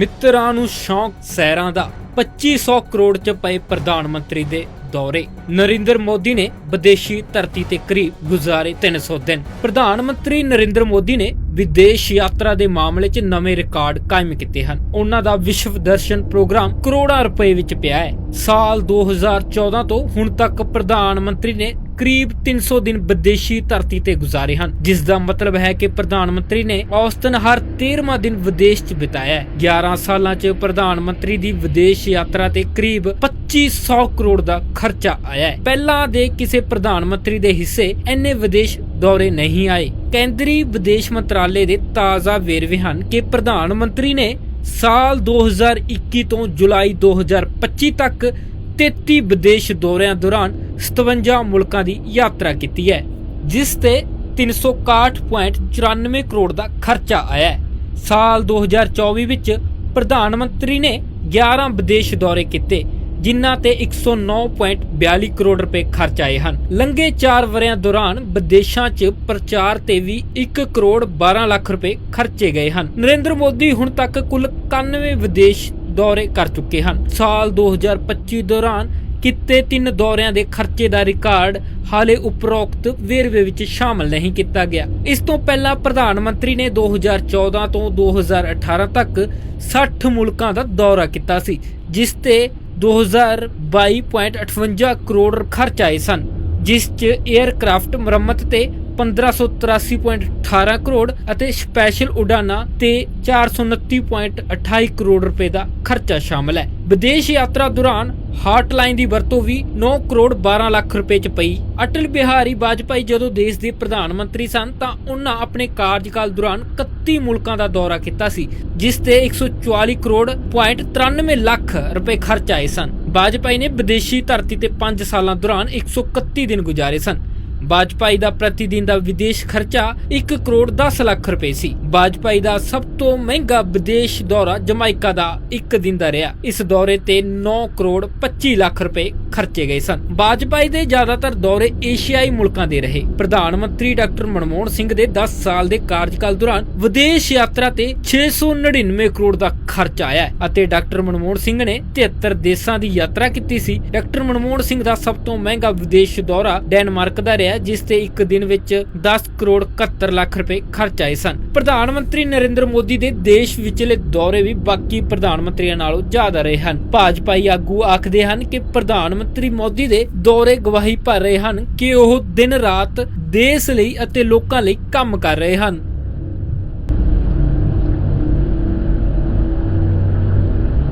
ਮਿੱਤਰਾਂ ਨੂੰ ਸ਼ੌਂਕ ਸੈਰਾਂ ਦਾ 2500 ਕਰੋੜ ਚ ਪਏ ਪ੍ਰਧਾਨ ਮੰਤਰੀ ਦੇ ਦੌਰੇ। ਨਰਿੰਦਰ ਮੋਦੀ ਨੇ ਵਿਦੇਸ਼ੀ ਧਰਤੀ ਤੇ ਕਰੀਬ ਗੁਜ਼ਾਰੇ 300 ਦਿਨ। ਪ੍ਰਧਾਨ ਮੰਤਰੀ ਨਰਿੰਦਰ ਮੋਦੀ ਨੇ ਵਿਦੇਸ਼ ਯਾਤਰਾ ਦੇ ਮਾਮਲੇ 'ਚ ਨਵੇਂ ਰਿਕਾਰਡ ਕਾਇਮ ਕੀਤੇ ਹਨ। ਉਹਨਾਂ ਦਾ ਵਿਸ਼ਵ ਦਰਸ਼ਨ ਪ੍ਰੋਗਰਾਮ ਕਰੋੜਾਂ ਰੁਪਏ ਵਿੱਚ ਪਿਆ ਹੈ। ਸਾਲ 2014 ਤੋਂ ਹੁਣ ਤੱਕ ਪ੍ਰਧਾਨ ਮੰਤਰੀ ਨੇ ਕਰੀਬ 300 ਦਿਨ ਵਿਦੇਸ਼ੀ ਧਰਤੀ ਤੇ ਗੁਜ਼ਾਰੇ ਹਨ ਜਿਸ ਦਾ ਮਤਲਬ ਹੈ ਕਿ ਪ੍ਰਧਾਨ ਮੰਤਰੀ ਨੇ ਔਸਤਨ ਹਰ 13ਵਾਂ ਦਿਨ ਵਿਦੇਸ਼ 'ਚ ਬਿਤਾਇਆ 11 ਸਾਲਾਂ 'ਚ ਪ੍ਰਧਾਨ ਮੰਤਰੀ ਦੀ ਵਿਦੇਸ਼ ਯਾਤਰਾ ਤੇ ਕਰੀਬ 2500 ਕਰੋੜ ਦਾ ਖਰਚਾ ਆਇਆ ਪਹਿਲਾਂ ਦੇ ਕਿਸੇ ਪ੍ਰਧਾਨ ਮੰਤਰੀ ਦੇ ਹਿੱਸੇ ਇੰਨੇ ਵਿਦੇਸ਼ ਦੌਰੇ ਨਹੀਂ ਆਏ। ਕੇਂਦਰੀ ਵਿਦੇਸ਼ ਮੰਤਰਾਲੇ ਦੇ ਤਾਜ਼ਾ ਵੇਰਵੇ ਹਨ ਕਿ ਪ੍ਰਧਾਨ ਮੰਤਰੀ ਨੇ ਸਾਲ 2021 ਤੋਂ ਜੁਲਾਈ 2025 ਤੱਕ 33 ਵਿਦੇਸ਼ ਦੌਰਿਆਂ ਦੌਰਾਨ 57 ਮੁਲਕਾਂ ਦੀ ਯਾਤਰਾ ਕੀਤੀ ਹੈ, ਜਿਸ ਤੇ 361.94 ਕਰੋੜ ਦਾ ਖਰਚਾ ਆਇਆ ਹੈ। ਸਾਲ 2024 ਵਿੱਚ ਪ੍ਰਧਾਨ ਮੰਤਰੀ ਨੇ 11 ਵਿਦੇਸ਼ ਦੌਰੇ ਕੀਤੇ, ਜਿਨ੍ਹਾਂ ਤੇ 109.42 ਕਰੋੜ ਰੁਪਏ ਖਰਚ ਆਏ ਹਨ। ਲੰਘੇ 4 ਵਰਿਆਂ ਦੌਰਾਨ ਵਿਦੇਸ਼ਾਂ 'ਚ ਪ੍ਰਚਾਰ ਤੇ ਵੀ 1 ਕਰੋੜ 12 ਲੱਖ ਰੁਪਏ ਖਰਚੇ ਗਏ ਹਨ। ਨਰਿੰਦਰ ਮੋਦੀ ਹੁਣ ਤੱਕ ਕੁੱਲ 91 ਵਿਦੇਸ਼ ਦੌਰੇ ਕਰ ਚੁੱਕੇ ਹਨ। ਸਾਲ 2025 ਦੌਰਾਨ ਕਿਤੇ ਤਿੰਨ ਦੌਰਿਆਂ ਦੇ ਖਰਚੇ ਦਾ ਰਿਕਾਰਡ ਹਾਲੇ ਉਪਰੋਕਤ ਵੇਰਵੇ ਵਿੱਚ ਸ਼ਾਮਲ ਨਹੀਂ ਕੀਤਾ ਗਿਆ। ਇਸ ਤੋਂ ਪਹਿਲਾਂ ਪ੍ਰਧਾਨ ਮੰਤਰੀ ਨੇ 2014 ਤੋਂ 2018 ਤੱਕ 60 ਮੁਲਕਾਂ ਦਾ ਦੌਰਾ ਕੀਤਾ ਸੀ, ਜਿਸ ਤੇ 2022.58 ਕਰੋੜ ਖਰਚ ਆਏ ਸਨ, ਜਿਸ 'ਚ 에ਅਰਕ੍ਰਾਫਟ ਮੁਰੰਮਤ ਤੇ 1583.18 ਕਰੋੜ ਅਤੇ ਸਪੈਸ਼ਲ ਉਡਾਨਾਂ ਤੇ 429.28 ਕਰੋੜ ਰੁਪਏ ਦਾ ਖਰਚਾ ਸ਼ਾਮਲ ਹੈ। ਵਿਦੇਸ਼ ਯਾਤਰਾ ਦੌਰਾਨ ਹਾਟਲਾਈਨ ਦੀ ਵਰਤੋਂ ਵੀ 9 ਕਰੋੜ 12 ਲੱਖ ਰੁਪਏ ਚ ਪਈ। ਅਟਲ ਬਿਹਾਰੀ ਵਾਜਪਾਈ ਜਦੋਂ ਦੇਸ਼ ਦੇ ਪ੍ਰਧਾਨ ਮੰਤਰੀ ਸਨ ਤਾਂ ਉਹਨਾਂ ਆਪਣੇ ਕਾਰਜਕਾਲ ਦੌਰਾਨ 31 ਮੁਲਕਾਂ ਦਾ ਦੌਰਾ ਕੀਤਾ ਸੀ, ਜਿਸ ਤੇ 144 ਕਰੋੜ 93 ਲੱਖ ਰੁਪਏ ਖਰਚ ਆਏ ਸਨ। ਵਾਜਪਾਈ ਨੇ ਵਿਦੇਸ਼ੀ ਧਰਤੀ ਤੇ 5 ਸਾਲਾਂ ਦੌਰਾਨ 131 ਦਿਨ ਗੁਜ਼ਾਰੇ ਸਨ। ਬਾਜਪਾਈ ਦਾ ਪ੍ਰਤੀ ਦਿਨ ਦਾ ਵਿਦੇਸ਼ ਖਰਚਾ 1 ਕਰੋੜ 10 ਲੱਖ ਰੁਪਏ ਸੀ। ਬਾਜਪਾਈ ਦਾ ਸਭ ਤੋਂ ਮਹਿੰਗਾ ਵਿਦੇਸ਼ ਦੌਰਾ ਜਮਾਇਕਾ ਦਾ 1 ਦਿਨ ਦਾ ਰਿਹਾ। ਇਸ ਦੌਰੇ ਤੇ 9 ਕਰੋੜ 25 ਲੱਖ ਰੁਪਏ ਖਰਚੇ ਗਏ ਸਨ। ਬਾਜਪਾਈ ਦੇ ਜ਼ਿਆਦਾਤਰ ਦੌਰੇ ਏਸ਼ੀਆਈ ਮੁਲਕਾਂ ਦੇ ਰਹੇ। ਪ੍ਰਧਾਨ ਮੰਤਰੀ ਡਾਕਟਰ ਮਨਮੋਹਨ ਸਿੰਘ ਦੇ 10 ਸਾਲ ਦੇ ਕਾਰਜਕਾਲ ਦੌਰਾਨ ਵਿਦੇਸ਼ ਯਾਤਰਾ ਤੇ 699 ਕਰੋੜ ਦਾ ਖਰਚ ਆਇਆ ਅਤੇ ਡਾਕਟਰ ਮਨਮੋਹਨ ਸਿੰਘ ਨੇ 73 ਦੇਸ਼ਾਂ ਦੀ ਯਾਤਰਾ ਕੀਤੀ ਸੀ। ਡਾਕਟਰ ਮਨਮੋਹਨ ਸਿੰਘ ਦਾ ਸਭ ਤੋਂ ਮਹਿੰਗਾ ਵਿਦੇਸ਼ ਦੌਰਾ ਡੈਨਮਾਰਕ ਦਾ ਰਿਹਾ। ਜਿਸ ਤੇ ਇੱਕ ਦਿਨ ਵਿੱਚ 10 ਕਰੋੜ 71 ਲੱਖ ਰੁਪਏ ਖਰਚ ਆਏ ਸਨ। ਪ੍ਰਧਾਨ ਮੰਤਰੀ ਨਰਿੰਦਰ ਮੋਦੀ ਦੇ ਦੇਸ਼ ਵਿਚਲੇ ਦੌਰੇ ਵੀ ਬਾਕੀ ਪ੍ਰਧਾਨ ਮੰਤਰੀਆਂ ਨਾਲੋਂ ਜ਼ਿਆਦਾ ਰਹੇ ਹਨ। ਭਾਜਪਾਈ ਆਗੂ ਆਖਦੇ ਹਨ ਕਿ ਪ੍ਰਧਾਨ ਮੰਤਰੀ ਮੋਦੀ ਦੇ ਦੌਰੇ ਗਵਾਹੀ ਭਰ ਰਹੇ ਹਨ ਕਿ ਉਹ ਦਿਨ ਰਾਤ ਦੇਸ਼ ਲਈ ਅਤੇ ਲੋਕਾਂ ਲਈ ਕੰਮ ਕਰ ਰਹੇ ਹਨ।